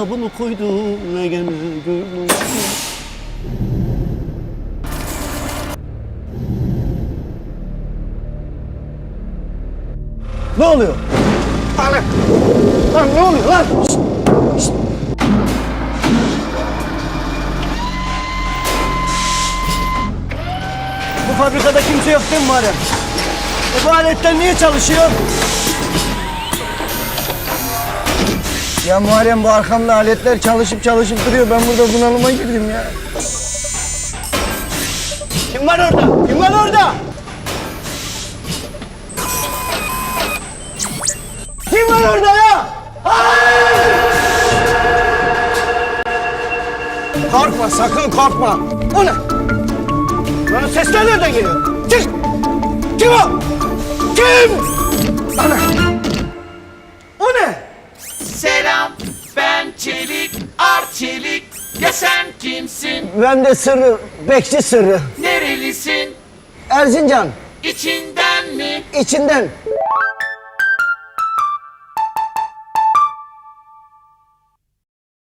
sabunu koydum ne gene gülüm. Ne oluyor? Lan, lan ne oluyor lan? Bu fabrikada kimse yok değil mi Muharrem? E bu aletler niye çalışıyor? Ya Muharrem bu arkamda aletler çalışıp çalışıp duruyor. Ben burada bunalıma girdim ya. Kim var orada? Kim var orada? Kim var orada ya? Korkma sakın korkma. O ne? Lan sesler nereden geliyor? Çık! Kim o? Kim? Ana! Çelik Arçelik Ya sen kimsin Ben de sırrı, bekçi sırrı. nerelisin Erzincan, İçinden mi içinden.